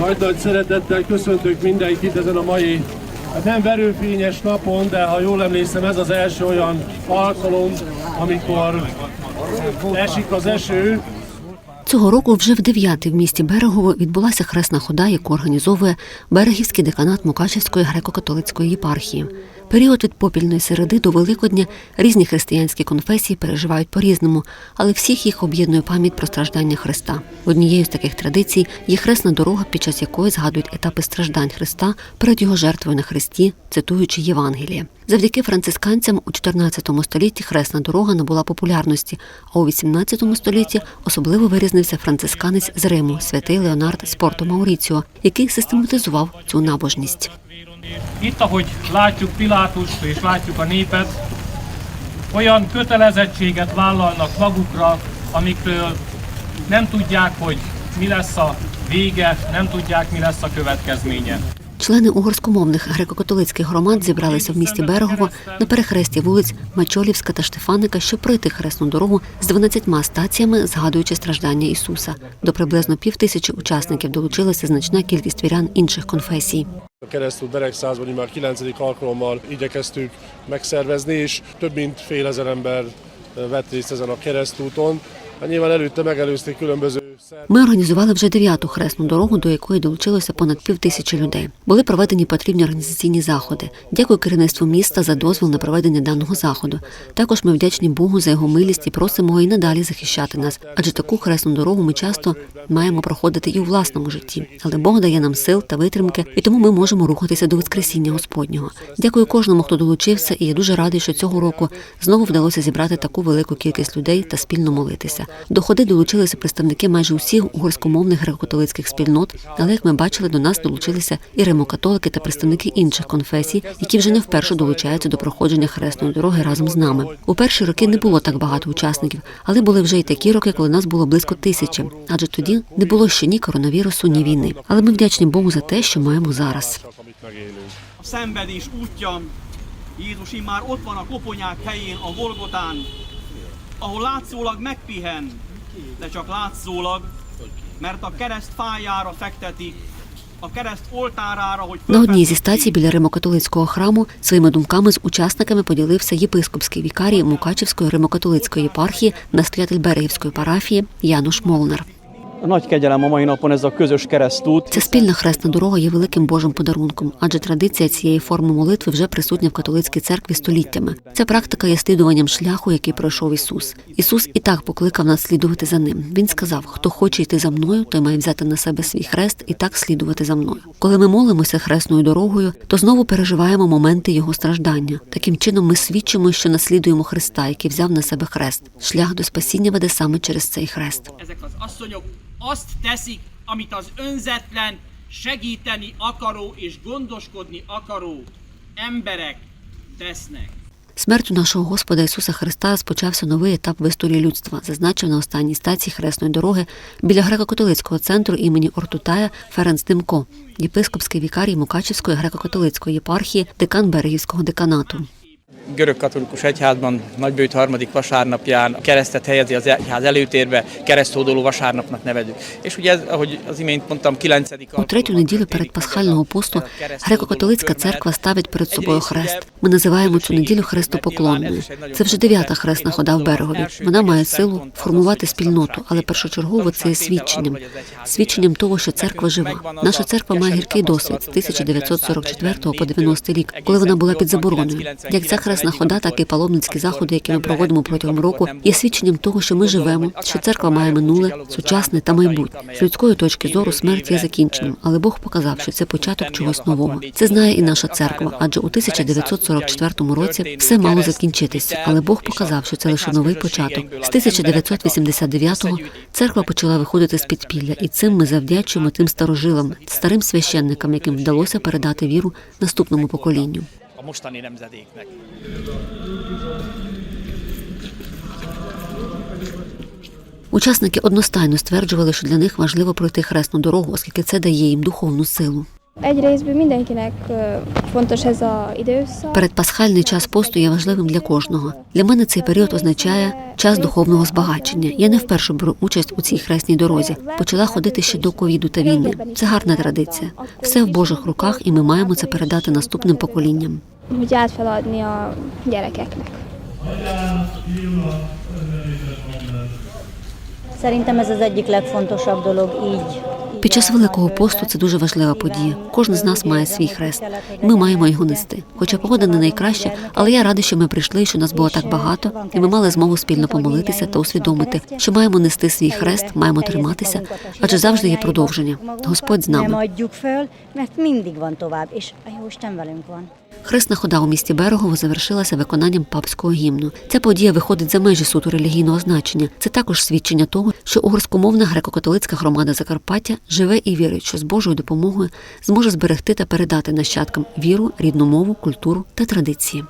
Nagy-nagy szeretettel köszöntök mindenkit ezen a mai, hát nem verőfényes napon, de ha jól emlékszem, ez az első olyan alkalom, amikor esik az eső, Цього року вже в дев'ятий в місті Берегово відбулася хресна хода, яку організовує Берегівський деканат Мукачевської греко-католицької єпархії. Період від попільної середи до Великодня різні християнські конфесії переживають по-різному, але всіх їх об'єднує пам'ять про страждання Христа. Однією з таких традицій є хресна дорога, під час якої згадують етапи страждань Христа перед його жертвою на Христі, цитуючи Євангеліє. Завдяки францисканцям у 14 столітті хресна дорога набула популярності, а у 18 столітті особливо вирізнився францисканець з Риму, святий Леонард з Порто Мауріціо, який систематизував цю набожність. Itt, ahogy látjuk Pilátust és látjuk a népet, olyan kötelezettséget vállalnak magukra, amikről nem tudják, hogy mi lesz a vége, nem tudják, mi lesz a következménye. Члени угорськомовних греко-католицьких громад зібралися в місті Берегово на перехресті вулиць Мачолівська та Штефаника, щоб пройти хресну дорогу з 12 стаціями, згадуючи страждання Ісуса. До приблизно півтисячі учасників долучилася значна кількість вірян інших конфесій. A keresztül Beregszázban már 9. alkalommal igyekeztük megszervezni, és több mint fél ezer ember vett részt ezen a keresztúton. Hát nyilván előtte megelőzték különböző Ми організували вже дев'яту хресну дорогу, до якої долучилося понад пів тисячі людей. Були проведені потрібні організаційні заходи. Дякую керівництву міста за дозвіл на проведення даного заходу. Також ми вдячні Богу за його милість і просимо його і надалі захищати нас. Адже таку хресну дорогу ми часто маємо проходити і у власному житті. Але Бог дає нам сил та витримки, і тому ми можемо рухатися до Воскресіння Господнього. Дякую кожному, хто долучився, і я дуже радий, що цього року знову вдалося зібрати таку велику кількість людей та спільно молитися. До ходи долучилися представники майже усіх угорськомовних греко-католицьких спільнот, але як ми бачили, до нас долучилися і римокатолики та представники інших конфесій, які вже не вперше долучаються до проходження хресної дороги разом з нами. У перші роки не було так багато учасників, але були вже й такі роки, коли нас було близько тисячі, адже тоді не було ще ні коронавірусу, ні війни. Але ми вдячні Богу за те, що маємо зараз. Jézus immár ott van a koponyák helyén, a Golgotán, ahol látszólag megpihen, de csak látszólag, mert a kereszt fájára fekteti, a kereszt oltárára, hogy На одній зі стацій біля римокатолицького храму своїми думками з учасниками поділився єпископський вікарій Мукачівської римокатолицької єпархії, настоятель Берегівської парафії Януш Молнар. Nagy kegyelem a mai napon ez a közös keresztút. Ця спільна хресна дорога є великим Божим подарунком, адже традиція цієї форми молитви вже присутня в католицькій церкві століттями. Ця практика є слідуванням шляху, який пройшов Ісус. Ісус і так покликав нас слідувати за ним. Він сказав: хто хоче йти за мною, той має взяти на себе свій хрест і так слідувати за мною. Коли ми молимося хресною дорогою, то знову переживаємо моменти його страждання. Таким чином, ми свідчимо, що наслідуємо Христа, який взяв на себе хрест. Шлях до спасіння веде саме через цей хрест. Azt teszik, amit az önzetlen, segíteni akaró és gondoskodni akaró emberek tesznek. Смертю нашого Господа Ісуса Христа розпочався новий етап в історії людства, зазначив на останній стації хресної дороги біля греко-католицького центру імені Ортутая Ференц Димко, єпископський вікарій Мукачівської греко-католицької єпархії, декан Берегівського деканату. Görög-katolikus egyházban nagybőjt harmadik vasárnapján a keresztet helyezi az egyház előtérbe, kereszthódoló vasárnapnak nevezük. És ugye, ez, ahogy az imént mondtam, 9. У третю неділю перед пасхального посту греко-католицька церква ставить перед собою хрест. Ми називаємо цю неділю хрестопоклонною. Це вже дев'ята хресна хода в берегові. Вона має силу формувати спільноту, але першочергово це є свідченням, свідченням того, що церква жива. Наша церква має гіркий досвід з 1944 по 90 рік, коли вона була під забороною. Як ця хресна хода, так і паломницькі заходи, які ми проводимо протягом року, є свідченням того, що ми живемо, що церква має минуле, сучасне та майбутнє. З людської точки зору смерть є закінченням, але Бог показав, що це початок чогось нового. Це знає і наша церква, адже у 1944 році все мало закінчитися, але Бог показав, що це лише новий початок. З 1989-го церква почала виходити з підпілля, і цим ми завдячуємо тим старожилам, старим священникам, яким вдалося передати віру наступному поколінню. A mostani nemzedéknek. Учасники одностайно стверджували, що для них важливо пройти хресну дорогу, оскільки це дає їм духовну силу. Időszak. Передпасхальний час посту є важливим для кожного. Для мене цей період означає час духовного збагачення. Я не вперше беру участь у цій хресній дорозі. Почала ходити ще до ковіду та війни. Це гарна традиція. Все в Божих руках, і ми маємо це передати наступним поколінням. Hogy át feladni a gyerekeknek. Szerintem ez az egyik legfontosabb dolog így. Під час великого посту це дуже важлива подія. Кожен з нас має свій хрест. і Ми маємо його нести. Хоча погода не найкраща, але я рада, що ми прийшли, що нас було так багато, і ми мали змогу спільно помолитися та усвідомити, що маємо нести свій хрест, маємо триматися, адже завжди є продовження. Господь з нами. Хресна хода у місті Берегово завершилася виконанням папського гімну. Ця подія виходить за межі суто релігійного значення. Це також свідчення того, що угорськомовна греко-католицька громада Закарпаття живе і вірить, що з Божою допомогою зможе зберегти та передати нащадкам віру, рідну мову, культуру та традиції.